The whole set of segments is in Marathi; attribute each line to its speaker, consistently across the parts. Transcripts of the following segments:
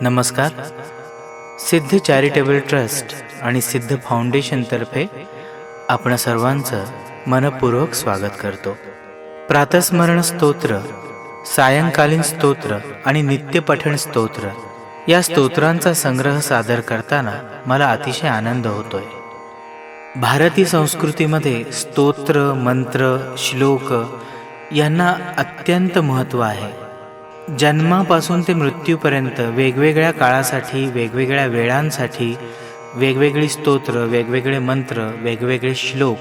Speaker 1: नमस्कार. सिद्ध चॅरिटेबल ट्रस्ट आणि सिद्ध फाउंडेशनतर्फे आपण सर्वांचं मनपूर्वक स्वागत करतो. प्रातस्मरण स्तोत्र सायंकालीन स्तोत्र आणि नित्यपठण स्तोत्र या स्तोत्रांचा संग्रह सादर करताना मला अतिशय आनंद होतोय. भारतीय संस्कृतीमध्ये स्तोत्र मंत्र श्लोक यांना अत्यंत महत्त्व आहे. जन्मापासून ते मृत्यूपर्यंत वेगवेगळ्या काळासाठी वेगवेगळ्या वेळांसाठी वेगवेगळी स्तोत्र वेगवेगळे मंत्र वेगवेगळे श्लोक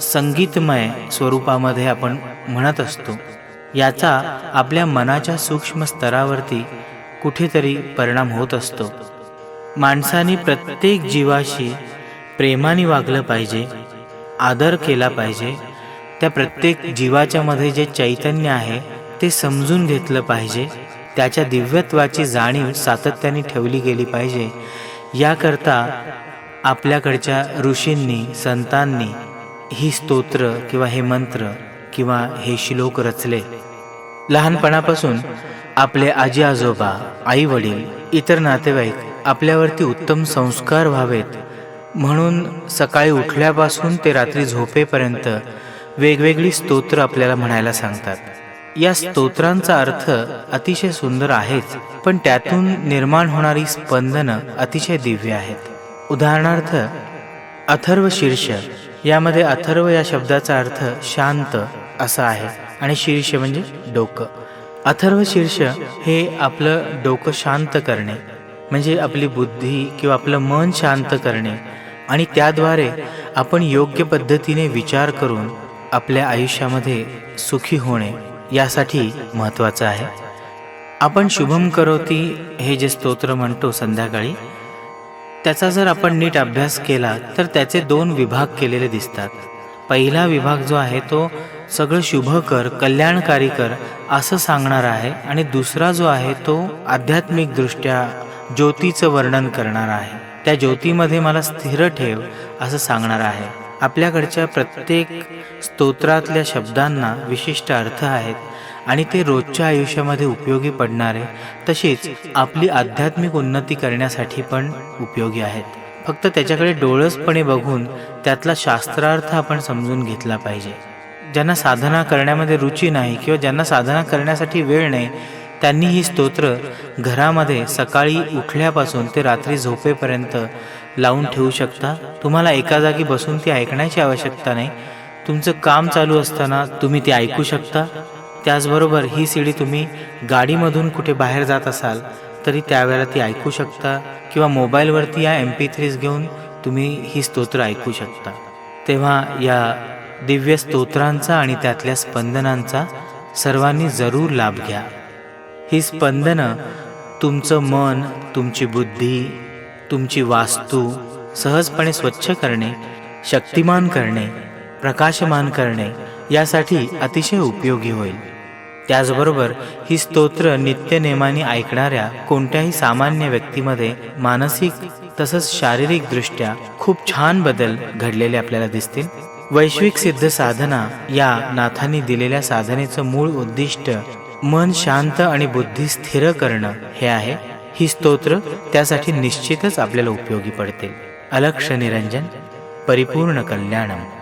Speaker 1: संगीतमय स्वरूपामध्ये आपण म्हणत असतो. याचा आपल्या मनाच्या सूक्ष्म स्तरावरती कुठेतरी परिणाम होत असतो. माणसाने प्रत्येक जीवाशी प्रेमाने वागलं पाहिजे आदर केला पाहिजे. त्या प्रत्येक जीवाच्यामध्ये जे चैतन्य आहे ते समजून घेतलं पाहिजे. त्याच्या दिव्यत्वाची जाणीव सातत्याने ठेवली गेली पाहिजे. याकरता आपल्याकडच्या ऋषींनी संतांनी ही स्तोत्र किंवा हे मंत्र किंवा हे श्लोक रचले. लहानपणापासून आपले आजी आजोबा आई वडील इतर नातेवाईक आपल्यावरती उत्तम संस्कार व्हावेत. म्हणून सकाळी उठल्यापासून ते रात्री झोपेपर्यंत वेगवेगळी स्तोत्र आपल्याला म्हणायला सांगतात. या स्तोत्रांचा अर्थ अतिशय सुंदर आहेच पण त्यातून निर्माण होणारी स्पंदनं अतिशय दिव्य आहेत. उदाहरणार्थ अथर्व शीर्ष यामध्ये अथर्व या शब्दाचा अर्थ शांत असा आहे आणि शीर्ष म्हणजे डोकं. अथर्व शीर्ष हे आपलं डोकं शांत करणे म्हणजे आपली बुद्धी किंवा आपलं मन शांत करणे आणि त्याद्वारे आपण योग्य पद्धतीने विचार करून आपल्या आयुष्यामध्ये सुखी होणे यासाठी महत्त्वाचं आहे. आपण शुभम करोती हे जे स्तोत्र म्हणतो संध्याकाळी त्याचा जर आपण नीट अभ्यास केला तर त्याचे दोन विभाग केलेले दिसतात. पहिला विभाग जो आहे तो सगळं शुभ कर कल्याणकारी कर असं सांगणार आहे. आणि दुसरा जो आहे तो आध्यात्मिकदृष्ट्या ज्योतीचं वर्णन करणार आहे. त्या ज्योतीमध्ये मला स्थिर ठेव असं सांगणार आहे. आपल्याकडच्या प्रत्येक स्तोत्रातल्या शब्दांना विशिष्ट अर्थ आहेत आणि ते रोजच्या आयुष्यामध्ये उपयोगी पडणारे तसेच आपली आध्यात्मिक उन्नती करण्यासाठी पण उपयोगी आहेत. फक्त त्याच्याकडे डोळसपणे बघून त्यातला शास्त्रार्थ आपण समजून घेतला पाहिजे. ज्यांना साधना करण्यामध्ये रुची नाही किंवा ज्यांना साधना करण्यासाठी वेळ नाही त्यांनी ही स्तोत्र घरामध्ये सकाळी उठल्यापासून ते रात्री झोपेपर्यंत लावून ठेवू शकता? तुम्हाला एका जागी बसून ती ऐकण्याची आवश्यकता नाही. तुमचं काम चालू असताना तुम्ही ती ऐकू शकता. त्याचबरोबर ही सीडी तुम्ही गाडीमधून कुठे बाहेर जात असाल तरी त्यावेळेला ती ऐकू शकता किंवा मोबाईलवरती या एम पी थ्रीज घेऊन तुम्ही ही स्तोत्र ऐकू शकता. तेव्हा या दिव्य स्तोत्रांचा आणि त्यातल्या स्पंदनांचा सर्वांनी जरूर लाभ घ्या. ही स्पंदनं तुमचं मन तुमची बुद्धी तुमची वास्तू सहजपणे स्वच्छ करणे शक्तिमान करणे प्रकाशमान करणे यासाठी अतिशय उपयोगी होईल. त्याचबरोबर ही स्तोत्र नित्यनेमाने ऐकणाऱ्या कोणत्याही सामान्य व्यक्तीमध्ये मानसिक तसंच शारीरिकदृष्ट्या खूप छान बदल घडलेले आपल्याला दिसतील. वैश्विक सिद्ध साधना या नाथांनी दिलेल्या साधनेचं मूळ उद्दिष्ट मन शांत आणि बुद्धी स्थिर करणं हे आहे. ही स्तोत्र त्यासाठी निश्चितच आपल्याला उपयोगी पडते. अलक्ष निरंजन परिपूर्ण कल्याणम.